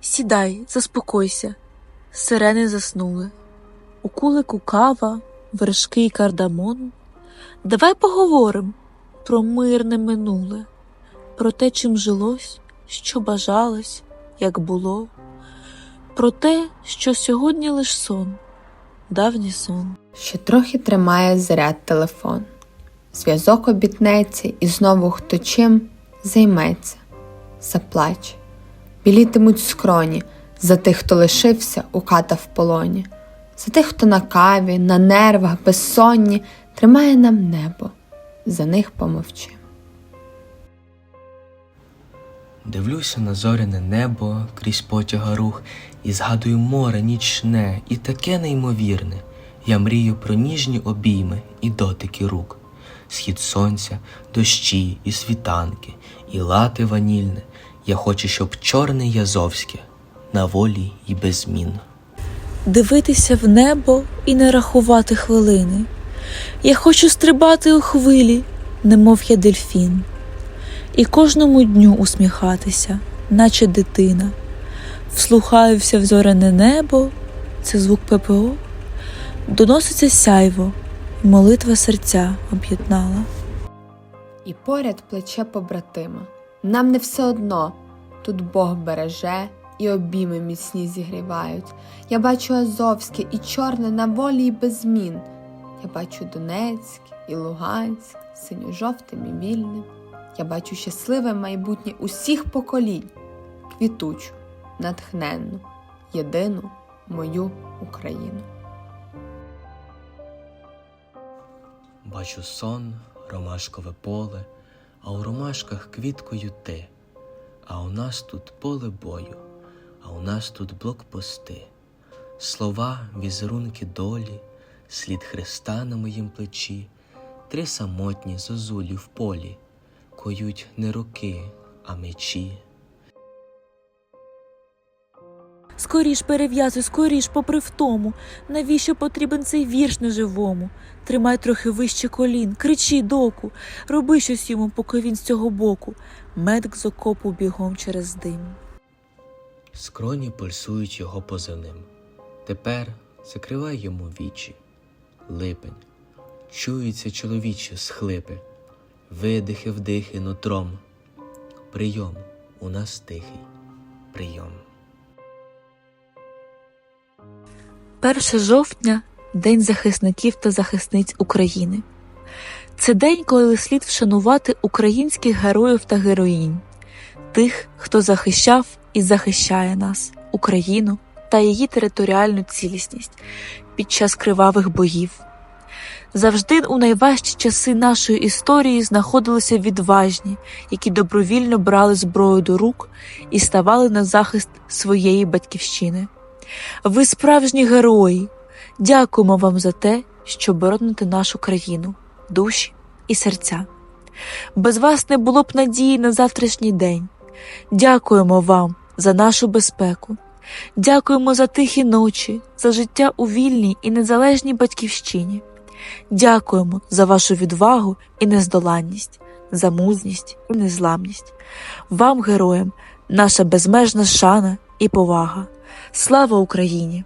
Сідай, заспокойся. Сирени заснули. У кулику кава, вершки й кардамон. Давай поговорим про мирне минуле, про те, чим жилось, що бажалось, як було, про те, що сьогодні лиш сон, давній сон. Ще трохи тримає заряд телефон. Зв'язок обітнеться, і знову хто чим займеться, заплаче. Білітимуть скроні за тих, хто лишився у ката в полоні, за тих, хто на каві, на нервах, безсонні, тримає нам небо, за них помовчи. Дивлюся на зоряне небо крізь потяга рух, і згадую море нічне, і таке неймовірне. Я мрію про ніжні обійми і дотики рук, схід сонця, дощі і світанки, і лати ванільне. Я хочу, щоб чорне й азовське на волі й без змін. Дивитися в небо і не рахувати хвилини. Я хочу стрибати у хвилі, немов я дельфін, і кожному дню усміхатися, наче дитина. Вслухаюся в зоряне небо, це звук ППО, доноситься сяйво, молитва серця об'єднала. І поряд плече побратима. Нам не все одно. Тут Бог береже і обійми міцні зігрівають. Я бачу Азовське і чорне на волі і без змін. Я бачу Донецьк і Луганськ, синьо-жовтим і вільним. Я бачу щасливе майбутнє усіх поколінь, квітучу, натхненну, єдину мою Україну. Бачу сон, ромашкове поле, а у ромашках квіткою ти. А у нас тут поле бою, а у нас тут блокпости. Слова, візерунки долі, слід Христа на моїм плечі, три самотні зозулі в полі, коють не руки, а мечі. Скоріш перев'язуй, скоріш, попри втому. Навіщо потрібен цей вірш неживому? Тримай трохи вище колін, кричи доку, роби щось йому, поки він з цього боку. Медик з окопу бігом через дим. Скроні пульсують його позивним. Тепер закривай йому вічі. Липень, чуються чоловічі схлипи, видихи, вдихи нутром. Прийом у нас тихий, прийом. 1 жовтня День захисників та захисниць України. Це день, коли слід вшанувати українських героїв та героїнь, тих, хто захищав і захищає нас, Україну та її територіальну цілісність під час кривавих боїв. Завжди у найважчі часи нашої історії знаходилися відважні, які добровільно брали зброю до рук і ставали на захист своєї батьківщини. Ви справжні герої. Дякуємо вам за те, що бороните нашу країну, душі і серця. Без вас не було б надії на завтрашній день. Дякуємо вам за нашу безпеку. Дякуємо за тихі ночі, за життя у вільній і незалежній батьківщині. Дякуємо за вашу відвагу і нездоланність, за мужність і незламність. Вам, героям, наша безмежна шана і повага. Слава Україні!